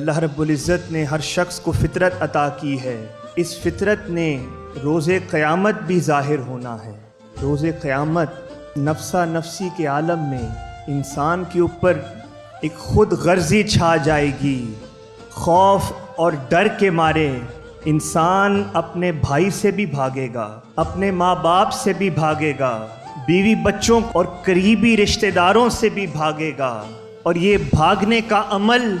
اللہ رب العزت نے ہر شخص کو فطرت عطا کی ہے۔ اس فطرت نے روز قیامت بھی ظاہر ہونا ہے۔ روز قیامت نفسا نفسی کے عالم میں انسان کے اوپر ایک خود غرضی چھا جائے گی۔ خوف اور ڈر کے مارے انسان اپنے بھائی سے بھی بھاگے گا، اپنے ماں باپ سے بھی بھاگے گا، بیوی بچوں اور قریبی رشتہ داروں سے بھی بھاگے گا۔ اور یہ بھاگنے کا عمل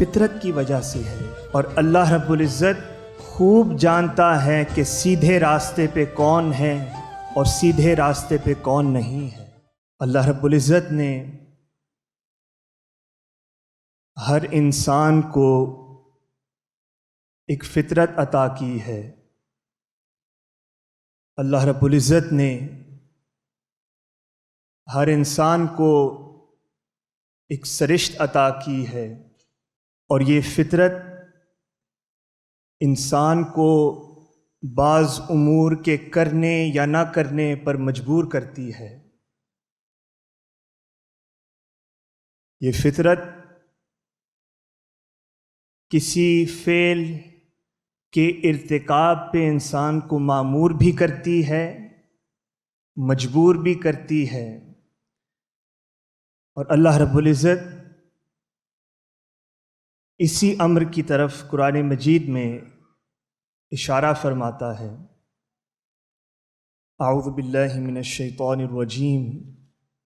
فطرت کی وجہ سے ہے۔ اور اللہ رب العزت خوب جانتا ہے کہ سیدھے راستے پہ کون ہے اور سیدھے راستے پہ کون نہیں ہے۔ اللہ رب العزت نے ہر انسان کو ایک فطرت عطا کی ہے۔ اللہ رب العزت نے ہر انسان کو ایک سرشت عطا کی ہے۔ اور یہ فطرت انسان کو بعض امور کے کرنے یا نہ کرنے پر مجبور کرتی ہے۔ یہ فطرت کسی فعل کے ارتکاب پہ انسان کو معمور بھی کرتی ہے، مجبور بھی کرتی ہے۔ اور اللہ رب العزت اسی امر کی طرف قرآن مجید میں اشارہ فرماتا ہے۔ اعوذ باللہ من الشیطان الرجیم۔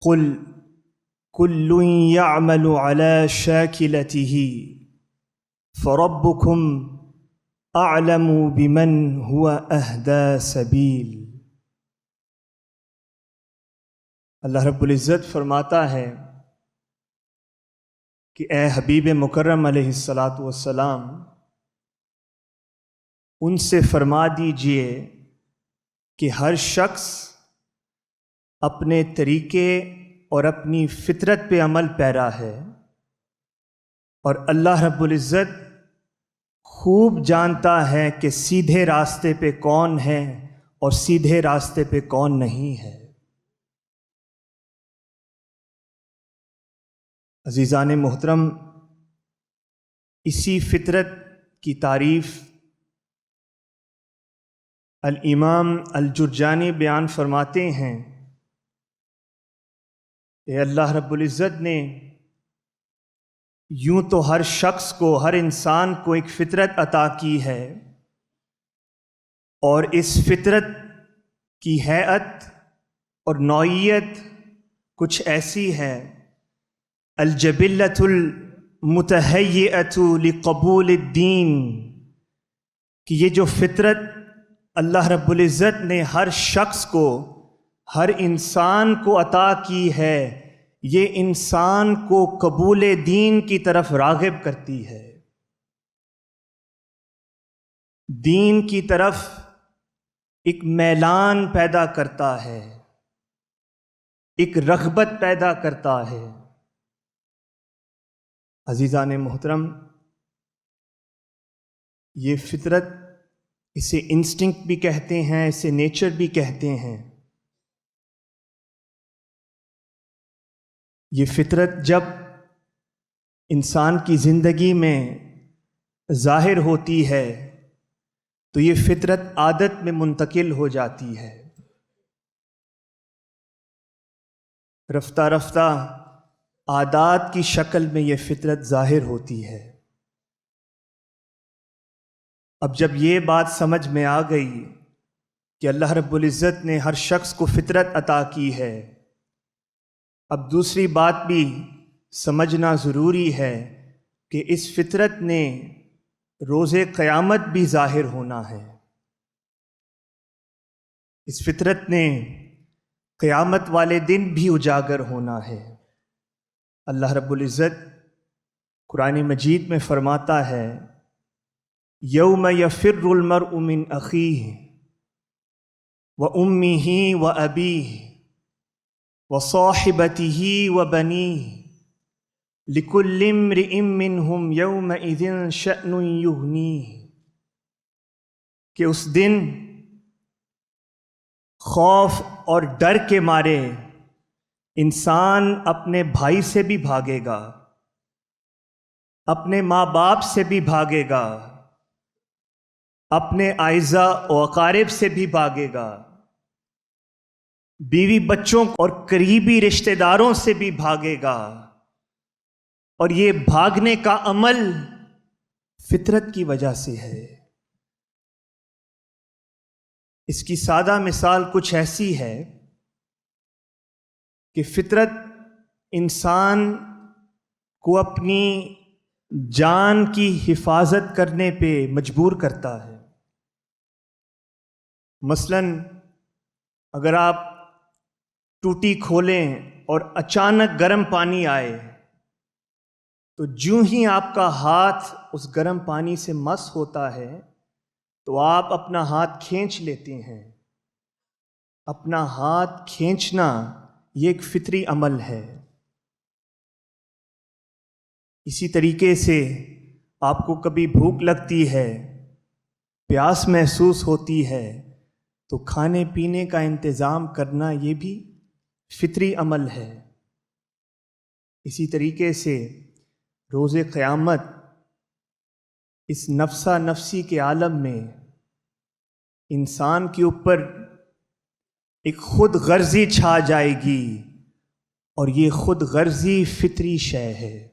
قل، کل يعمل على شاکلته فربكم اعلم بمن هو اهدى سبیل۔ اللہ رب العزت فرماتا ہے کہ اے حبیب مکرم علیہ السلاۃ والسلام، ان سے فرما دیجیے کہ ہر شخص اپنے طریقے اور اپنی فطرت پہ عمل پیرا ہے اور اللہ رب العزت خوب جانتا ہے کہ سیدھے راستے پہ کون ہے اور سیدھے راستے پہ کون نہیں ہے۔ عزیزان محترم، اسی فطرت کی تعریف الامام الجرجانی بیان فرماتے ہیں۔ کہ اللہ رب العزت نے یوں تو ہر شخص کو، ہر انسان کو ایک فطرت عطا کی ہے۔ اور اس فطرت کی حیت اور نوعیت کچھ ایسی ہے۔ الجبلت المتحیت لقبول الدین، کہ یہ جو فطرت اللہ رب العزت نے ہر شخص کو، ہر انسان کو عطا کی ہے، یہ انسان کو قبول دین کی طرف راغب کرتی ہے۔ دین کی طرف ایک میلان پیدا کرتا ہے، ایک رغبت پیدا کرتا ہے۔ عزیزان محترم، یہ فطرت اسے انسٹنکٹ بھی کہتے ہیں، اسے نیچر بھی کہتے ہیں۔ یہ فطرت جب انسان کی زندگی میں ظاہر ہوتی ہے، تو یہ فطرت عادت میں منتقل ہو جاتی ہے۔ رفتہ رفتہ عادات کی شکل میں یہ فطرت ظاہر ہوتی ہے۔ اب جب یہ بات سمجھ میں آ گئی کہ اللہ رب العزت نے ہر شخص کو فطرت عطا کی ہے، اب دوسری بات بھی سمجھنا ضروری ہے کہ اس فطرت نے روز قیامت بھی ظاہر ہونا ہے۔ اس فطرت نے قیامت والے دن بھی اجاگر ہونا ہے۔ اللہ رب العزت قرآن مجید میں فرماتا ہے، یوم یفر المر امن عقی و امی ہی و ابی و صاحبتی ہی و بنی لکلم رمن ہم یوم ادن شن یغنی کہ اس دن خوف اور ڈر کے مارے انسان اپنے بھائی سے بھی بھاگے گا، اپنے ماں باپ سے بھی بھاگے گا، اپنے آئزہ و اقارب سے بھی بھاگے گا، بیوی بچوں اور قریبی رشتہ داروں سے بھی بھاگے گا۔ اور یہ بھاگنے کا عمل فطرت کی وجہ سے ہے۔ اس کی سادہ مثال کچھ ایسی ہے۔ کہ فطرت انسان کو اپنی جان کی حفاظت کرنے پہ مجبور کرتا ہے۔ مثلا اگر آپ ٹوٹی کھولیں اور اچانک گرم پانی آئے، تو جو ہی آپ کا ہاتھ اس گرم پانی سے مس ہوتا ہے، تو آپ اپنا ہاتھ کھینچ لیتے ہیں۔ اپنا ہاتھ کھینچنا یہ ایک فطری عمل ہے۔ اسی طریقے سے آپ کو کبھی بھوک لگتی ہے، پیاس محسوس ہوتی ہے، تو کھانے پینے کا انتظام کرنا یہ بھی فطری عمل ہے۔ اسی طریقے سے روز قیامت اس نفسا نفسی کے عالم میں انسان کے اوپر ایک خود غرضی چھا جائے گی اور یہ خود غرضی فطری شے ہے۔